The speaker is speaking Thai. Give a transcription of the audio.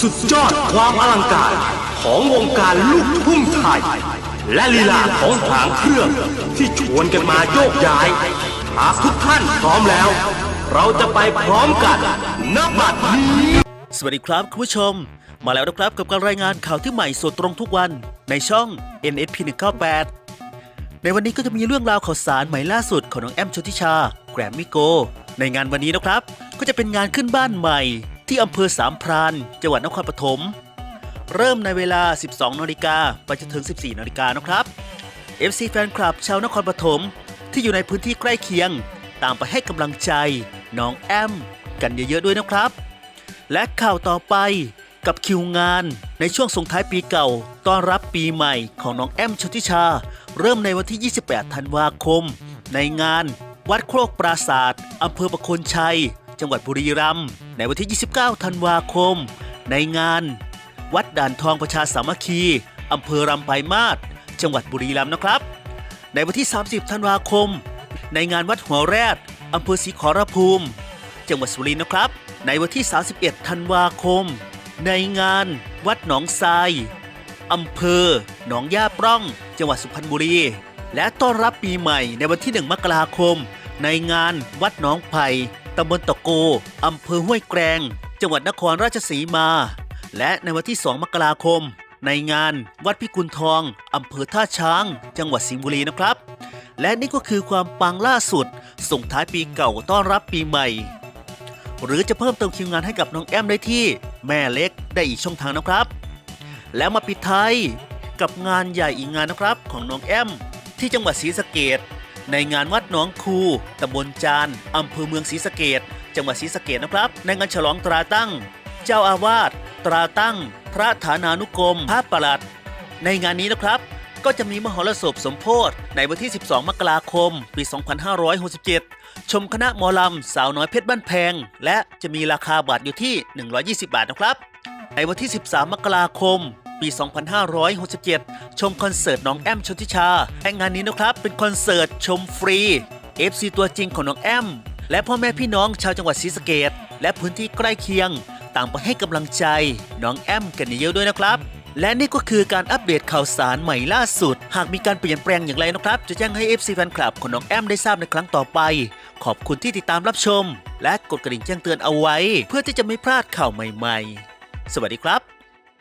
สุดยอดความอลังการของวงการลูกทุ่งไทย และลีลาของหางเครื่องที่ชวนกันมาโยกย้าย หากทุกท่านพร้อมแล้ว เราจะไปพร้อมกันณบัดนี้สวัสดีครับคุณผู้ชม มาแล้วนะครับกับการรายงานข่าวที่ใหม่สดตรงทุกวันในช่อง NSP 198ในวันนี้ก็จะมีเรื่องราวข่าวสารใหม่ล่าสุดของน้องแอมชนทิชา แกรมมิโก ในงานวันนี้นะครับ ก็จะเป็นงานขึ้นบ้านใหม่ ที่อำเภอสามพรานจังหวัดนครปฐม เริ่มในเวลา 12นาฬิกาไปจนถึง 14นาฬิกานะครับ FC แฟนคลับชาวนครปฐมที่อยู่ในพื้นที่ใกล้เคียง ตามไปให้กำลังใจน้องแอม กันเยอะๆด้วยนะครับ และข่าวต่อไปกับคิวงานในช่วงส่งท้ายปีเก่าต้อนรับปีใหม่ของน้องแอมชติชา เริ่มในวันที่ 28 ธันวาคม ในงานวัดโครกปราศาสตร์อำเภอประคนชัย จังหวัดบุรีรัมย์ในวันที่ 29 ธันวาคม ในงาน วัดด่านทองประชาสามัคคีอำเภอรำไพมาศจังหวัดบุรีรัมย์นะครับ ในวันที่ 30 ธันวาคม ในงานวัดหัวแรดอำเภอศรีขอรภูมิ จังหวัดสุรินทร์นะครับ ในวันที่ 31 ธันวาคม ในงานวัดหนองทรายอำเภอหนองย่าปร่อง จังหวัดสุพรรณบุรี และต้อนรับปีใหม่ในวันที่ 1 มกราคม ในงานวัดหนองไผ่ ตำบลตะโก อำเภอห้วยแกรง จังหวัดนครราชสีมา และในวันที่ 2 มกราคม ในงานวัดพิกุลทอง อำเภอท่าช้าง จังหวัดสิงห์บุรีนะครับ และนี่ก็คือความปังล่าสุด ส่งท้ายปีเก่าต้อนรับปีใหม่ หรือจะเพิ่มเติมคิวงานให้กับน้องแอมได้ที่ แม่เล็กได้อีกช่องทางนะครับ แล้วมาปิดท้ายกับงานใหญ่อีกงานนะครับของน้องแอมที่จังหวัดศรีสะเกด ในงานวัดหนองคูตำบลจานอำเภอเมืองศรีสะเกดจังหวัดศรีสะเกดนะครับ ในงานฉลองตราตั้ง เจ้าอาวาสตราตั้ง พระฐานานุกรมพระประหลัด ในงานนี้นะครับ ก็จะมีมหรสพสมโพธิในวันที่ 12 มกราคม ปี 2567 ชมคณะหมอลำสาวน้อยเพชรบ้านแพง และจะมีราคาบัตรอยู่ที่ 120 บาทนะครับ ในวันที่ 13 มกราคม ปี 2567 ชมคอนเสิร์ตน้องแอมชนทิชาและงานนี้นะครับ เป็นคอนเสิร์ตชมฟรี FC ตัวจริงของน้องแอม และพ่อแม่พี่น้องชาวจังหวัดศรีสะเกดและพื้นที่ใกล้เคียง ต่างไปให้กำลังใจน้องแอมกันเยอะๆด้วยนะครับ และนี่ก็คือการอัปเดตข่าวสารใหม่ล่าสุด หากมีการเปลี่ยนแปลงอย่างไรนะครับ จะแจ้งให้ FC แฟนคลับของน้องแอมได้ทราบในครั้งต่อไป ขอบคุณที่ติดตามรับชม และกดกระดิ่งแจ้งเตือนเอาไว้ เพื่อที่จะไม่พลาดข่าวใหม่ ๆ สวัสดีครับ